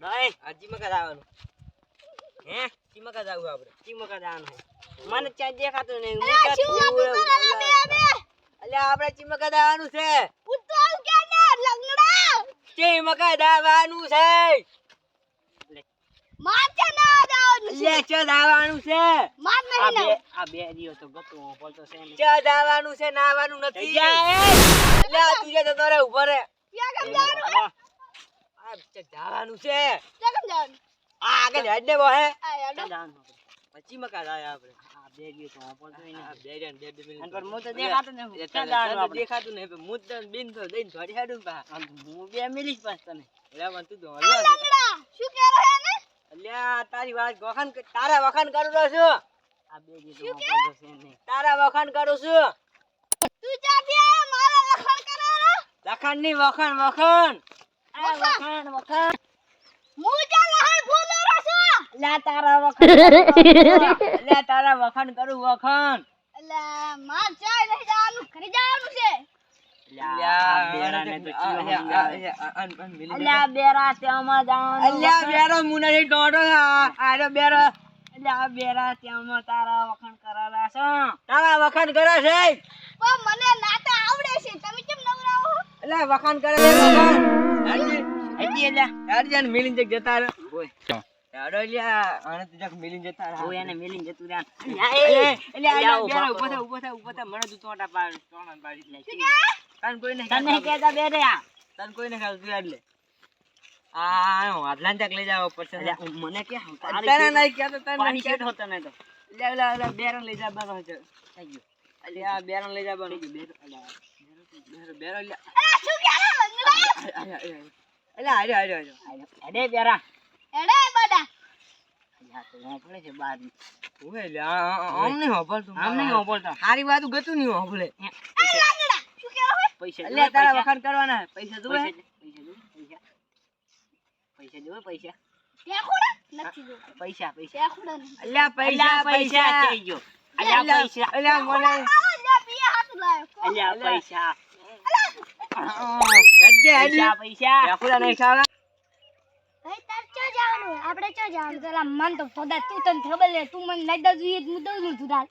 નહીં હજી મકા આવવાનું. હે? ચીમકા આવું આપણે ચીમકા જવાનું છે મને ક્યાંય દેખાતું નહીં. છું? છો? અલ્યા આપણે ચીમકા જવાનું છે. ઉત્તરાયણ ક્યાં ને? લંગડા. છે. માથે ના છે. અલ્યા ચો જવાનું છે. માર આ નહીં બે ના. આ બે દિવસ તો ગતું બોલતો છે ને. ચો છે નાવાનું નથી. અલ્યા તું જે જતો રે ઊભો રે. ક્યાં કેમ જવાનું? હા. આ જવાનું છે કેમ જવાનું? આ આગળ હેડ ને બોહે આ યાર, ક્યાં જવાનું આપણે? ચીમકા જાય આપણે આ બે દિવસ તો બોલતો ય આ બે જણ બે બે મિનિટ અને પણ તો દેખાતો નહીં. ક્યાં તને- જવાનું આપણે? દેખાતું નહીં પણ મુદ્દો બિન તો દઈને થોડી હેડું પા હું બે મિલીશ પાછ તને અલ્યા તું તો. શું રહે ને? અલ્યા તારી વાત વખાણ તારા વખાણ કરું છું આ બે છે નહીં તારા વખાણ કરું છું તું ક્યાંથી આયો? મારા લખણ કરે રે? લખાણની વખાણ વખાણ વખાણ વખાણ હું જ્યાં લહણ ફૂલો છું. લા તારા વખાણ અલ્યા તારા વખાણ કરું વખાણ અલા, માર ચાય લઈ જવાનું, ઘરે જવાનું છે. અલ્યા આ બેરાને તો ચિયો અલ્યા, સમજાવે. અલ્યા, અન- અન મિલી અલ્યા બેરા ત્યાંમાં જવાનું અલ્યા બેરો મુનાથી દોડો છે આ- આરો બેરો અલ્યા આ બેરા ત્યાંમાં તારા વખાણ કરાલા છે વખાણ કરે અલ્યા મિલિન જક જતા રહો ઓય અડોલિયા અલ્યા આને તો જગ જતા રહો ઓય એને મિલિન જતું અલ્યા, અલ્યા, અલ્યા, બેરો, કરો. થા, ઊભો થા, ઊભો થા. મને તું ટોટા પાડ, ટોણન પાડી લે. તન કોઈ નહીં તને. કહેતા બે રહ્યા તન કોઈ નહીં ખાતું, તું હેડ આ હું હાથલાને તક લઈ જાવ પડશે મને કે તને નહીં કહેતો, તને પાણી કહેતો. હોતો નહીં તો લે લે લે બેરન લઈ જા બાનો છે. થઈ ગયો ગયું આ બેરન લઈ જા બાનો. અલ્યા, બેરો, બેરો, અલ્યા. અલા, શું કહે રે લંગડા? અલ્યા, પૈસા પૈસા પૈસા હાર્યો, હાર્યો, હાર્યો. અડે બેરા એડે બડા. અલ્યા તો હું પડે છે બાર. ઓય, અલ્યા, આ- આ- આમ નહીં હોભળતું. આમ નહીં હોભળતા. હારી વાતું ગતું નહીં હોભળે. આ લંગડા. શું કહે રે? પૈસા અલ્યા, જોવે તારા પૈસા. વખાણ કરવાના પૈસા જોવે? પૈસા પૈસા જોવે પૈસા પૈસા. નહીં. ખાવા. ભાઈ તાર ચો જવાનું આપણે ચો જવાનું? પેલા મન તો તું તને ખબર લે તું મને હું દઉં છું તું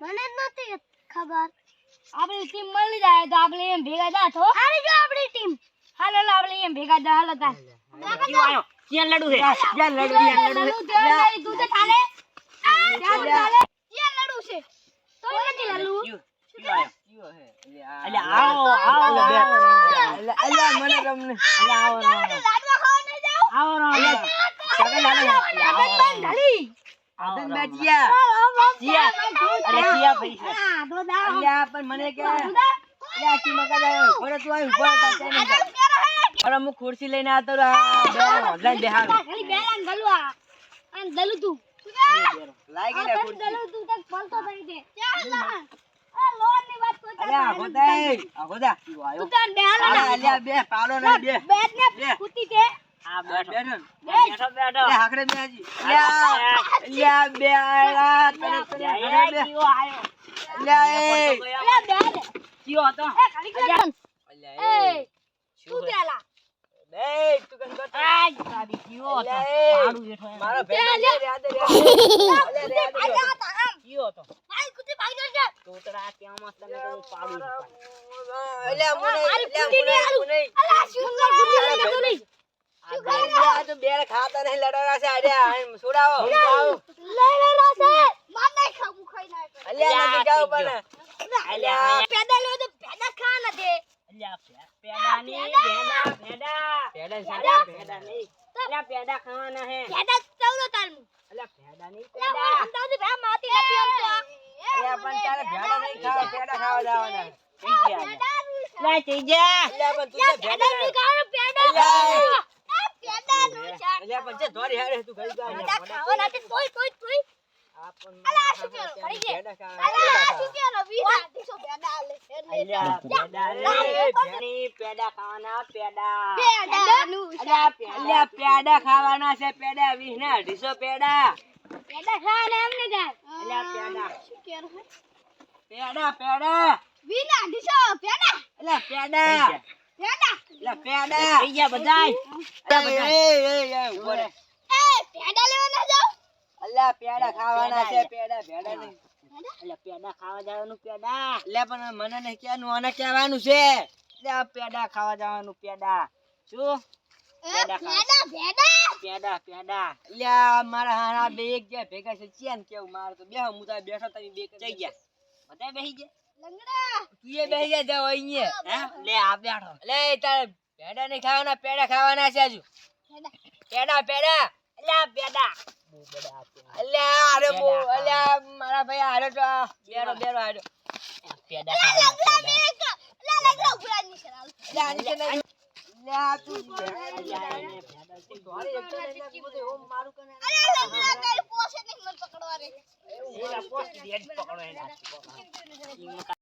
મને જ નથી ખબર. આપણી ટીમ મળી જાય તો આપણે એમ ભેગા થા તો. હારી જો આપણી ટીમ હાલો હાલો આપણે એમ ભેગા થા હાલો તાર. ક્યાં લડુ છે તું છે નથી લડવું. કયો કયો હે? આવો આવો. મને તમને આવો આવો. આવો હું ખુરશી લઈને આવતો બેહાડું. દલુ તું. લાઈ ગઈ લે આ ખુરશી. દલુ તું તક ફલતો થઈ દે. મારો ભેગો છે, રેહાદે, રેહાદે. અલ્યા, રેહાદે, આજા રેહાદે. હતા આમ કયો હતો મારી કૂતી ભાગી જશે તમે હું પાડું અલ્યા, મને, અલ્યા, મને, નહીં આલું. મને. અલા શું કર કૂતી લઈને તું નહીં આ અલ્યા, તો બે ખાતા નહીં લડવાના છે, અલ્યા, અહીં છોડાવો. લઈ લે રાસે ખાવું ખાઈ ના અલ્યા, નથી ખાવું પણ. અલ્યા, પેદા લો તો પેદા ખા ન દે અલ્યા, પે- પેડા નહીં, પેડા, પેડા. પેડા છે, અલ્યા, પેડા. પેડા નહીં. અલ્યા, પેડા ખાવાના હે. પેદા ચૌદો તારનું અલ્યા, પેડા નહીં, સમજાવું છું ભા માતી નથી આમ તો અલ્યા, પણ તારે ભેડા નહીં ખાવા, પેડા ખાવા જવાના. થઈ ગયા અલ્યા. અલ્યા, થઈ ગયા. અલ્યા, પણ તું ભેડા પેદા ની ખાવાનું. નું પણ ધોરી હારે તું જા. અલા, શું અલા પેડા શું ખાવા. કે દીસો પેદા આલે અલ્યા, પેડા ખાવાના, પેડા. પેદા નું અલ્યા, પેડા. ખાવાના છે પેડા વીસ ના અઢીસો પેડા અલ્યા, પેડા. શું કે પેડા પેડા. વિના દીસો પેદા અલ્યા પેડા. પૈસા. લે પેડા. થઈ ગયા બધાય એ, એ, એ, એ, ઊભો રે. અલ્યા પેડા ખાવાના છે પેડા ભેડા નહીં. એટલે પેડા ખાવા જવાનું પેડા. લે પણ મને નહીં કહેવાનું આને કહેવાનું છે. પેડા ખાવા જવાનું પેડા. શું? પેડા પેડા પેડા મારા હારા બે એક ગયા ભેગા છે. ચેન કેવું મારે તો બેહો હું તો બેઠો તમે બે જઈ ગયા. બધા બેસી ગયા? તું એ બેહી જા જાવ અહીંયા હે લે આ બેઠો. લે તારે પેડા નહીં ખાવાના પેડા ખાવાના છે હજુ. પેડા પેડા આ પેડા બહુ. અલ્યા અરે બો અલ્યા મારા ભાઈ હારે તો બેરો પેડા. અલ્યા છે કને એલા પોસ્ટ પકડો એના